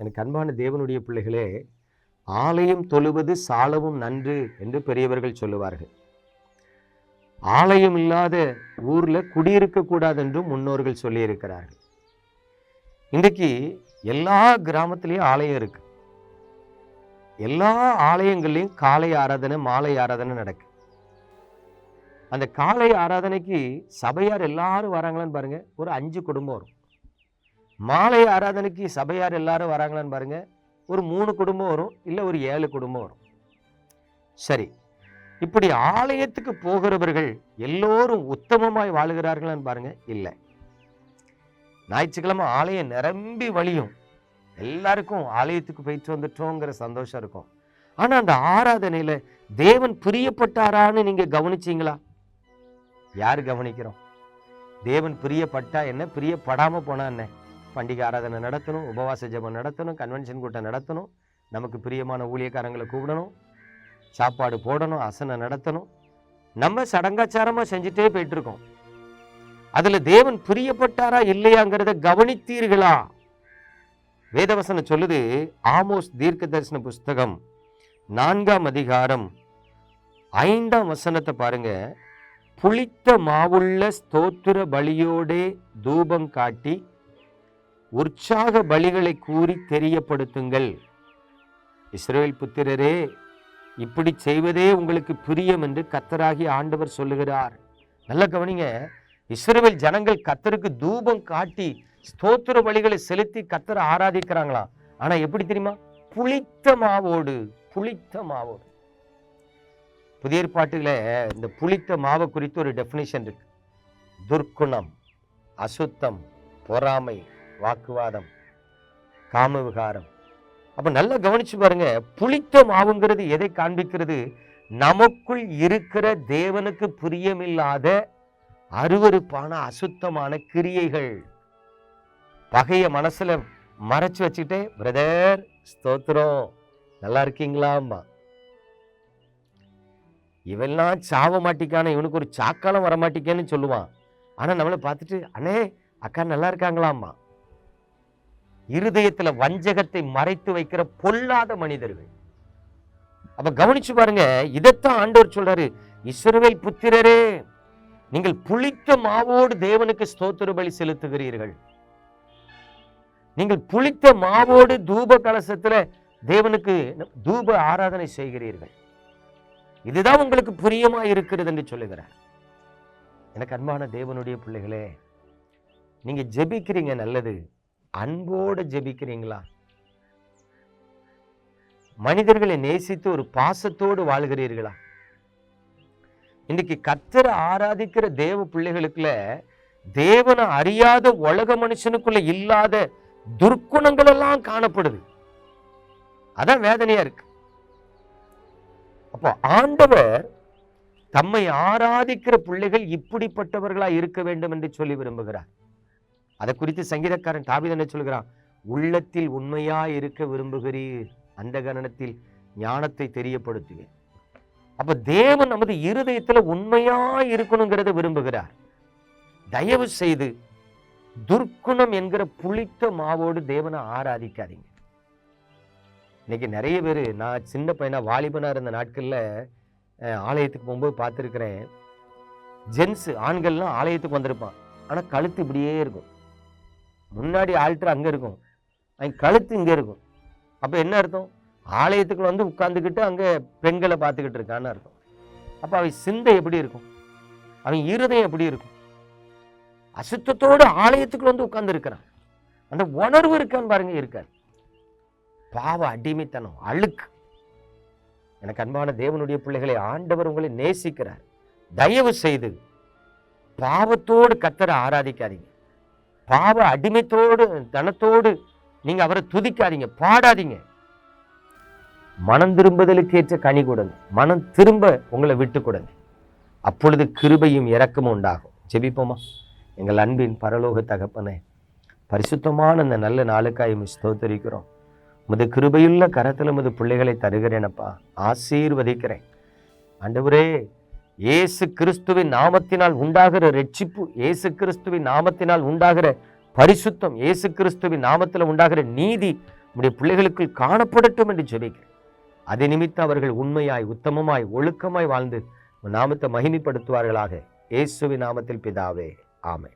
எனக்கு அன்பான தேவனுடைய பிள்ளைகளே ஆலயம் தொழுவது சாலவும் நன்று என்று பெரியவர்கள் சொல்லுவார்கள். ஆலயம் இல்லாத ஊரில் குடியிருக்கக்கூடாது என்றும் முன்னோர்கள் சொல்லியிருக்கிறார்கள். இன்றைக்கு எல்லா கிராமத்திலையும் ஆலயம் இருக்கு. எல்லா ஆலயங்கள்லையும் காலை ஆராதனை மாலை ஆராதனை நடக்கு. அந்த காலை ஆராதனைக்கு சபையார் எல்லாரும் வராங்களான்னு பாருங்க ஒரு அஞ்சு குடும்பம் வரும். மாலை ஆராதனைக்கு சபையார் எல்லாரும் வராங்களான்னு பாருங்க. ஒரு மூணு குடும்பம் வரும் இல்லை ஒரு ஏழு குடும்பம் வரும். சரி இப்படி ஆலயத்துக்கு போகிறவர்கள் எல்லோரும் உத்தமமாய் வாழுகிறார்களான்னு பாருங்க இல்லை. ஞாயிற்றுக்கிழமை ஆலயம் நிரம்பி வழியும். எல்லாருக்கும் ஆலயத்துக்கு போயிட்டு வந்துட்டோங்கிற சந்தோஷம் இருக்கும். ஆனா அந்த ஆராதனையில தேவன் பிரியப்பட்டாரான்னு நீங்க கவனிச்சீங்களா? யார் கவனிக்கிறோம்? தேவன் பிரியப்பட்டா என்ன? பிரியப்படாம போனா என்ன? பண்டிகை ஆராதனை நடத்தணும் உபவாச ஜெபம் நடத்தணும் கன்வென்ஷன் கூட்டம் நடத்தணும் நமக்கு பிரியமான ஊழியக்காரங்களை கூப்பிடணும் சாப்பாடு போடணும் அசனை நடத்தணும். நம்ம சடங்காச்சாரமாக செஞ்சுட்டே போயிட்டுருக்கோம். அதில் தேவன் பிரியப்பட்டாரா இல்லையாங்கிறத கவனித்தீர்களா? வேதவசனம் சொல்லுது ஆமோஸ் தீர்க்க தரிசன புஸ்தகம் நான்காம் அதிகாரம் ஐந்தாம் வசனத்தை பாருங்க. புளித்த மாவுள்ள ஸ்தோத்திர பலியோடே தூபம் காட்டி உற்சாக பலிகளை கூறி தெரியப்படுத்துங்கள். இஸ்ரேல் புத்திரரே இப்படி செய்வதே உங்களுக்கு பிரியம் என்று கத்தராகி ஆண்டவர் சொல்லுகிறார். நல்ல கவனிங்க இஸ்ரேல் ஜனங்கள் கத்தருக்கு தூபம் காட்டி ஸ்தோத்திர வழிகளை செலுத்தி கத்தரை ஆராதிக்கிறாங்களாம் ஆனா எப்படி தெரியுமா? புளித்த மாவோடு புளித்த மாவோடு. புதிய ஏற்பாட்டுல இந்த புளித்த மாவை குறித்து ஒரு டெஃபினேஷன் இருக்கு. துர்க்குணம் அசுத்தம் பொறாமை. வாக்குவாதம் காம விகாரம் அப்போ நல்லா கவனிச்சு பாருங்க புளித்த மாவுங்கிறது எதை காண்பிக்கிறது? நமக்குள் இருக்கிற தேவனுக்கு பிரியமில்லாத அருவருப்பான அசுத்தமான கிரியைகள். பகைய மனசுல மறைச்சு வச்சுக்கிட்டே பிரதர் ஸ்தோத்திரம். நல்லா இருக்கீங்களாம்மா இவெல்லாம் சாவ மாட்டிக்கான இவனுக்கு ஒரு சாக்காலம் வரமாட்டிக்கேன்னு சொல்லுவான். ஆனால் நம்மளை பார்த்துட்டு அண்ணே அக்கா நல்லா இருக்காங்களாம்மா இருதயத்துல வஞ்சகத்தை மறைத்து வைக்கிற பொல்லாத மனிதர்கள். அப்ப கவனிச்சு பாருங்க இதைத்தான் ஆண்டவர் சொல்றாரு இஸ்ரவேல் புத்திரரே நீங்கள் புளித்த மாவோடு தேவனுக்கு ஸ்தோத்திர பலி செலுத்துகிறீர்கள். நீங்கள் புளித்த மாவோடு தூப கலசத்துல தேவனுக்கு தூப ஆராதனை செய்கிறீர்கள். இதுதான் உங்களுக்கு புரியமா இருக்கிறது என்று சொல்லுகிறார். எனக்கு அன்பான தேவனுடைய பிள்ளைகளே நீங்க ஜெபிக்கிறீங்க நல்லது. அன்போடு ஜெபிக்கிறீங்களா? மனிதர்களை நேசித்து ஒரு பாசத்தோடு வாழ்கிறீர்களா? இன்னைக்கு கத்தரை ஆராதிக்கிற தேவ பிள்ளைகளுக்குள்ள தேவனை அறியாத உலக மனுஷனுக்குள்ள இல்லாத துர்க்குணங்கள் எல்லாம் காணப்படுது. அதான் வேதனையா இருக்கு. அப்போ ஆண்டவர் தம்மை ஆராதிக்கிற பிள்ளைகள் இப்படிப்பட்டவர்களா இருக்க வேண்டும் என்று சொல்லி விரும்புகிறார். அதை குறித்து சங்கீதக்காரன் தாவீது என்ன சொல்கிறான் உள்ளத்தில் உண்மையா இருக்க விரும்புகிறீர். அந்த கணனத்தில் ஞானத்தை தெரியப்படுத்துவேன். அப்ப தேவன் நமது இருதயத்துல உண்மையா இருக்கணுங்கிறத விரும்புகிறார். தயவு செய்து துர்க்குணம் என்கிற புளித்த மாவோடு தேவனை ஆராதிக்காதீங்க. இன்னைக்கு நிறைய பேர் நான் சின்ன பையனா வாலிபனா இருந்த நாட்கள்ல ஆலயத்துக்கு போகும்போது பார்த்துருக்கிறேன். ஜென்ஸ் ஆண்கள்லாம் ஆலயத்துக்கு வந்திருப்பான். ஆனால் கழுத்து இப்படியே இருக்கும். முன்னாடி ஆல்ட்ரு அங்கே இருக்கும். அவன் கழுத்து இங்கே இருக்கும். அப்போ என்ன அர்த்தம்? ஆலயத்துக்குள்ள வந்து உட்காந்துக்கிட்டு அங்கே பெண்களை பார்த்துக்கிட்டு இருக்கான்னு அர்த்தம். அப்போ அவன் சிந்தை எப்படி இருக்கும்? அவன் இருதயம் எப்படி இருக்கும்? அசுத்தத்தோடு ஆலயத்துக்குள்ள வந்து உட்காந்துருக்கிறான் அந்த உணர்வு இருக்கான்னு பாருங்க இருக்காது பாவ அடிமைத்தனம் அழுக்கு. எனக்கு அன்பான தேவனுடைய பிள்ளைகளை ஆண்டவர் உங்களை நேசிக்கிறார். தயவு செய்து பாவத்தோடு கத்தரை ஆராதிக்காதீங்க. பாவ அடிமைத்தோடு தனத்தோடு நீங்க அவரை துதிக்காதீங்க பாடாதீங்க. மனம் திரும்புதலுக்கு ஏற்ற கனி கொடுங்க. மனம் திரும்ப உங்களை விட்டு கொடுங்க. அப்பொழுது கிருபையும் இரக்கமும் உண்டாகும். ஜெபிப்போமா? எங்கள் அன்பின் பரலோக தகப்பனே பரிசுத்தமான இந்த நல்ல நாளுக்காய் ஸ்தோத்தரிக்கிறோம். முது கிருபையுள்ள கரத்தில் முது பிள்ளைகளை தருகிறேனப்பா ஆசீர்வதிக்கிறேன். ஆண்டவரே இயேசு கிறிஸ்துவின் நாமத்தினால் உண்டாகிற ரட்சிப்பு இயேசு கிறிஸ்துவின் நாமத்தினால் உண்டாகிற பரிசுத்தம் இயேசு கிறிஸ்துவின் நாமத்தில் உண்டாகிற நீதி நம்முடைய பிள்ளைகளுக்குள் காணப்படட்டும் என்று ஜெபிக்கிறேன். அதை நிமித்தம் அவர்கள் உண்மையாய் உத்தமமாய் ஒழுக்கமாய் வாழ்ந்து நாமத்தை மகிமைப்படுத்துவார்களாக. இயேசுவின் நாமத்தில் பிதாவே ஆமை